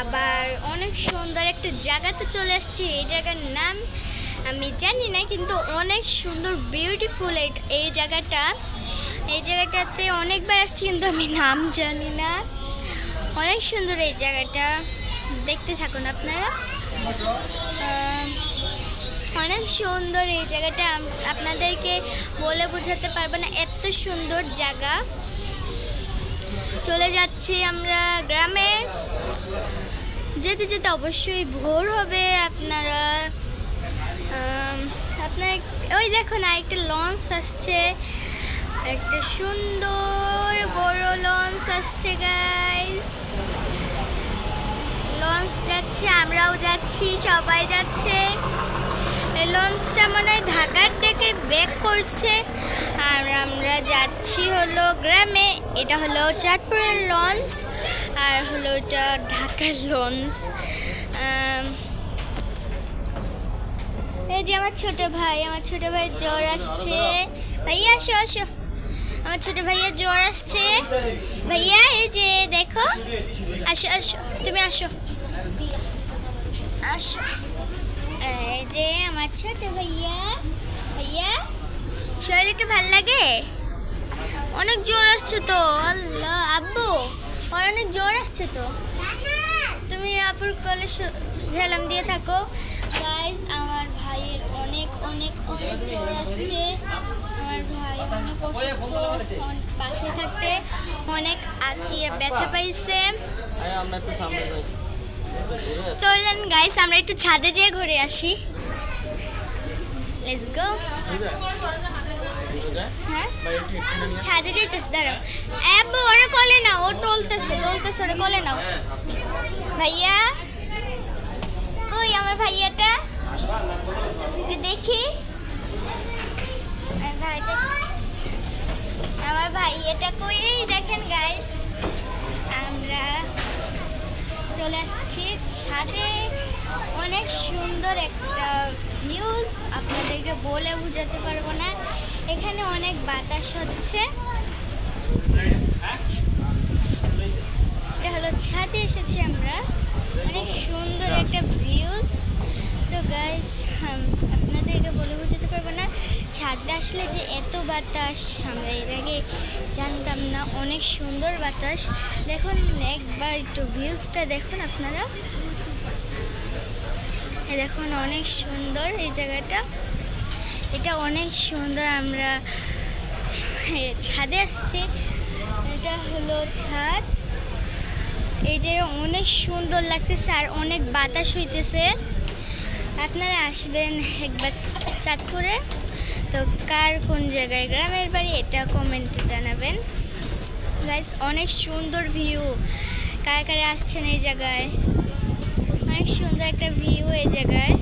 আবার অনেক সুন্দর একটা জায়গাতে চলে আসছি এই জায়গার নাম আমি জানি না, কিন্তু অনেক সুন্দর বিউটিফুল এই এই জায়গাটা। এই জায়গাটাতে অনেকবার আসছি, কিন্তু আমি নাম জানি না। অনেক সুন্দর এই জায়গাটা। দেখতে থাকুন আপনারা। অনেক সুন্দর এই জায়গাটা। আপনাদেরকে বলে বোঝাতে পারব না, এত সুন্দর জায়গা। চলে যাচ্ছি আমরা গ্রামে। যেতে যেতে অবশ্যই ভোর হবে আপনারা আপনার, ওই দেখুন আরেকটা লঞ্চ আসছে, একটা সুন্দর বড় লঞ্চ আসছে গাইস লঞ্চ যাচ্ছে, আমরাও যাচ্ছি, সবাই যাচ্ছে। এই লঞ্চটা মনে হয় ঢাকার থেকে ব্যাক করছে। আর আমরা যাচ্ছি হলো গ্রামে। এটা হলো চাঁদপুরের লঞ্চ আর হলো এটা ঢাকার লঞ্চ এই যে আমার ছোট ভাই, আমার ছোট ভাই জ্বর আসছে। ভাইয়া, আসো আসো। আমার ছোট ভাইয়া জ্বর আসছে। ভাইয়া, এই যে দেখো। আসো আসো। তুমি আসো। আসো। এই যে আমার ছোট ভাইয়া। ভাইয়া? শরীর একটু ভালো লাগে? অনেক জ্বর আসছে তো আল্লাহ। আব্বু ওর অনেক জ্বর আসছে তো। তুমি আপুর কলে ভেলাম দিয়ে থাকো। গাইজ আমার ভাইয়ের অনেক অনেক অনেক জ্বর আসছে। আমার ভাই অনেক অসুস্থ পাশে থাকতে অনেক আত্মীয় ব্যথা পাইছে। চললেন গাইস আমরা একটু ছাদে যেয়ে ঘুরে আসি। লেটস গো ছাদে যাইতেছে, দাঁড়াও। অ্যাব ওরে কলে নাও, ও টলতেছে টলতেছে ওরে কলে নাও। ভাইয়া, কই আমার ভাইয়াটা? দেখি। আমার আমার ভাইয়াটা কই? দেখেন গাইস আমরা চলে আসছি ছাদে। অনেক সুন্দর একটা ভিউজ আপনাদেরকে বলে বোঝাতে পারব না। এখানে অনেক বাতাস হচ্ছে। এটা হলো ছাদে এসেছি আমরা। অনেক সুন্দর একটা ভিউজ তো গাইস আপনাদেরকে বলে বোঝাতে পারব না। ছাদে আসলে যে এত বাতাস, আমরা এর আগে জানতাম না, অনেক সুন্দর বাতাস। দেখুন, একবার একটু ভিউজটা দেখুন আপনারা। দেখুন, অনেক সুন্দর এই জায়গাটা। এটা অনেক সুন্দর, আমরা ছাদে আসছি। এটা হলো ছাদ। এই যে অনেক সুন্দর লাগতেছে আর অনেক বাতাস হইতেছে। আপনারা আসবেন একবার চাঁদপুরে। তো কার কোন জায়গায়, গ্রামের বাড়ি এটা কমেন্টে জানাবেন। গাইস অনেক সুন্দর ভিউ কার কারে আসছেন এই জায়গায়? অনেক সুন্দর একটা ভিউ এই জায়গায়।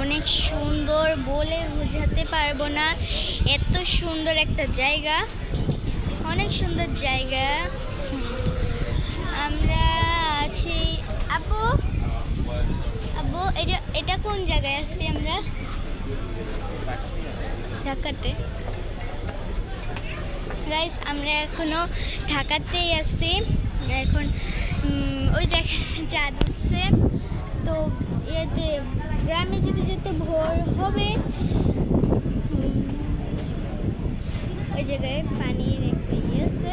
অনেক সুন্দর বলে বোঝাতে পারব না। এত সুন্দর একটা জায়গা। অনেক সুন্দর জায়গা। আমরা আছি আপু আপু এটা এটা কোন জায়গায় আছি আমরা? ঢাকাতে। গাইস আমরা এখনও ঢাকাতেই আছি। এখন ওই দেখেন, চাঁদ উঠছে। তো ইয়েতে গ্রামে যেতে যেতে ভোর হবে। ওই জায়গায় একটা ইয়ে আছে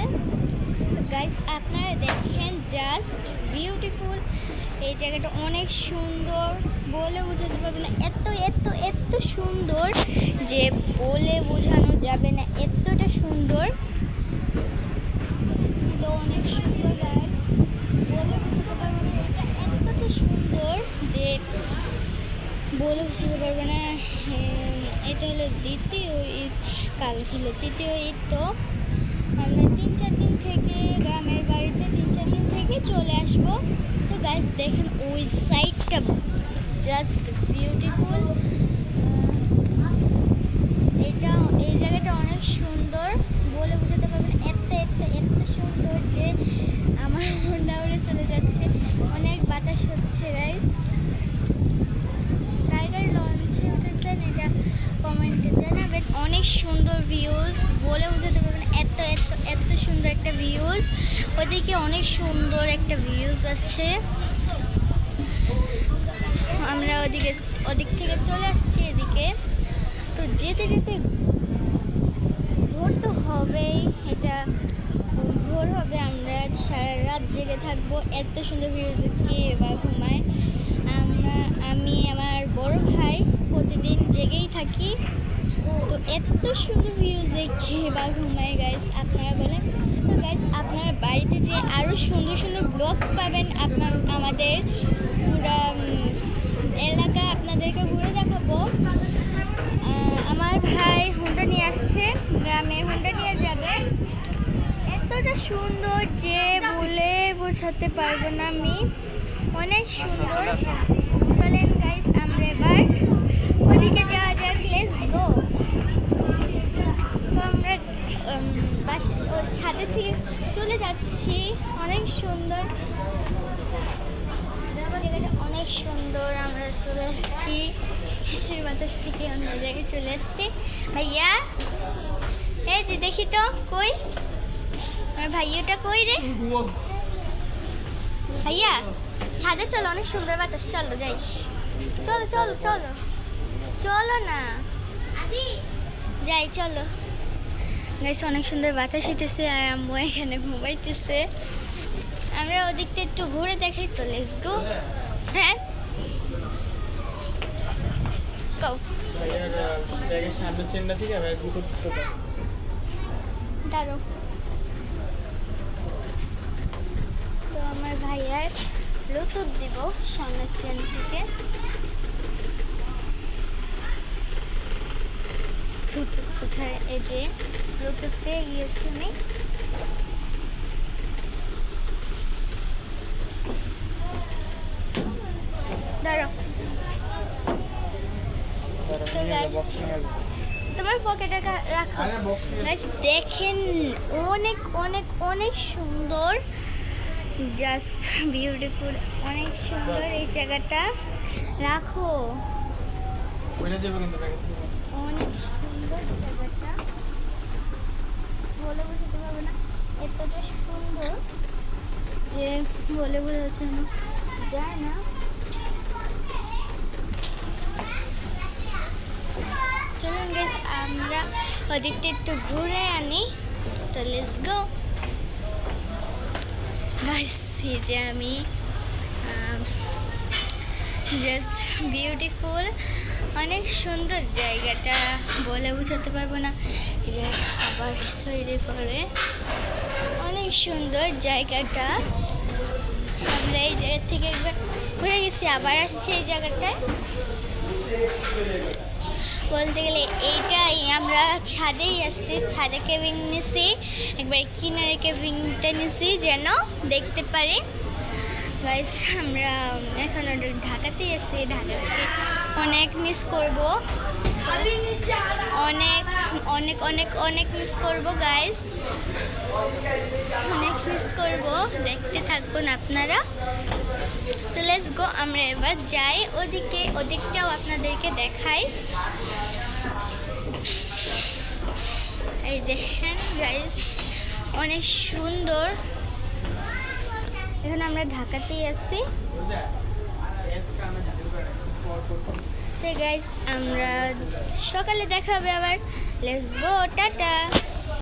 গাইস আপনারা দেখেন জাস্ট বিউটিফুল এই জায়গাটা অনেক সুন্দর। বলে বোঝাতে পারবে না। এত এত এত সুন্দর যে বলে বোঝানো যাবে না। এতটা সুন্দর। তো অনেক সুন্দর গাইস বলে বোঝাতে পারব না। এতটা সুন্দর যে বলে বোঝাতে পারবে না। হ্যাঁ, এটা হলো দ্বিতীয় ঈদ কাল হলো তৃতীয় ঈদ। তো আমরা তিন চার দিন থেকে গ্রামের বাড়িতে তিন চার দিন থেকে চলে আসব। তো গাছ দেখেন ওই সাইডটা জাস্ট বিউটিফুল এটা, এই জায়গাটা অনেক সুন্দর। বলে বোঝাতে পারবেন এত এত এত সুন্দর যে আমার মনটা উড়ে চলে যাচ্ছে। অনেক বাতাস হচ্ছে গাইস টাইগার লঞ্চে উঠেছেন এটা কমেন্টে জানাবেন। অনেক সুন্দর ভিউজ বলে বোঝাতে পারবেন এত এত এত সুন্দর একটা ভিউজ ওদিকে অনেক সুন্দর একটা ভিউজ আছে। আমরা ওদিকে, ওদিক থেকে চলে আসছি এদিকে। তো যেতে যেতে ভোর তো হবেই, এটা ভোর হবে, আমরা সারা রাত জেগে থাকব, এত সুন্দর ভিউজ কে বা ঘুমায়। আমরা, আমি, আমার বড় ভাই প্রতিদিন জেগেই থাকি। তো এত সুন্দর ভিউজে কে বা ঘুমায় গাইস আপনারা বলেন। তো গাইস আপনার বাড়িতে যে আরও সুন্দর সুন্দর ব্লগ পাবেন আপনার, আমাদের পুরা উম, এলাকা আপনাদেরকে ঘুরে দেখাবো আহ, আমার ভাই হুন্ডা নিয়ে আসছে গ্রামে হুন্ডা নিয়ে যাবে এতটা সুন্দর যে বলে বোঝাতে পারব না আমি অনেক সুন্দর। চলেন গাইস আমরা এবার ওদিকে যাওয়া যাক লেটস গো আমরা ছাদের থেকে চলে যাচ্ছি। অনেক সুন্দর। জায়গাটা অনেক সুন্দর, আমরা চলে এসেছি হিসের বাতাস থেকে অন্য জায়গায় চলে এসেছি ভাইয়া? এই যে দেখি তো, কই? আমার ভাইয়াটা কই রে? ভাইয়া ছাদে চলো অনেক সুন্দর বাতাস। চলো যাই। চলো চলো চলো। চলো না। যাই চলো। গাইস অনেক সুন্দর বাতাস হইতেছে আর আম্মু এখানে ঘুমাইতেছে। আমরা ওদিকটা একটু ঘুরে দেখাই তো লেটস গো হ্যাঁ? কও ব্যাগের চেনটা থেকে দাঁড়ো তো আমার ভাইয়ার ব্লুটুথ দিব সামনের চেন থেকে। কোথায়? এই যে পেয়ে গিয়েছি আমি। তোমার পকেটে রাখো। দেখেন অনেক অনেক অনেক সুন্দর জাস্ট বিউটিফুল অনেক সুন্দর এই জায়গাটা। রাখো। ওইটা যাবে কিন্তু অনেক সুন্দর জায়গাটা। বলে বোঝাতে পারব না এতটা সুন্দর যে বলে বোঝাতে না। যায় না। চলুন গেস আমরা ওদিকটা একটু ঘুরে আনি। তো লেটস গো গাইস যে আমি জাস্ট বিউটিফুল অনেক সুন্দর জায়গাটা বলে বোঝাতে পারব না। যে আবার তৈরি করে অনেক সুন্দর জায়গাটা। আমরা এই জায়গা থেকে একবার ঘুরে গেছি, আবার আসছি এই জায়গাটায়। বলতে গেলে এইটাই। আমরা ছাদেই আসছি, ছাদে কেবিন নিছি, একবার কিনারে কেবিনটা নিছি যেন দেখতে পারি। গাইস আমরা এখন ঢাকাতেই আছি ঢাকাকে অনেক মিস করব। অনেক অনেক অনেক অনেক মিস করব গাইস অনেক মিস করব, দেখতে থাকুন আপনারা। তো লেটস গো আমরা এবার যাই। ওদিকে, ওদিকটাও আপনাদেরকে দেখাই। এই দেখেন গাইস অনেক সুন্দর। এখন আমরা ঢাকাতেই আছি। তো গাইস আমরা সকালে দেখা হবে আবার। Let's go tata!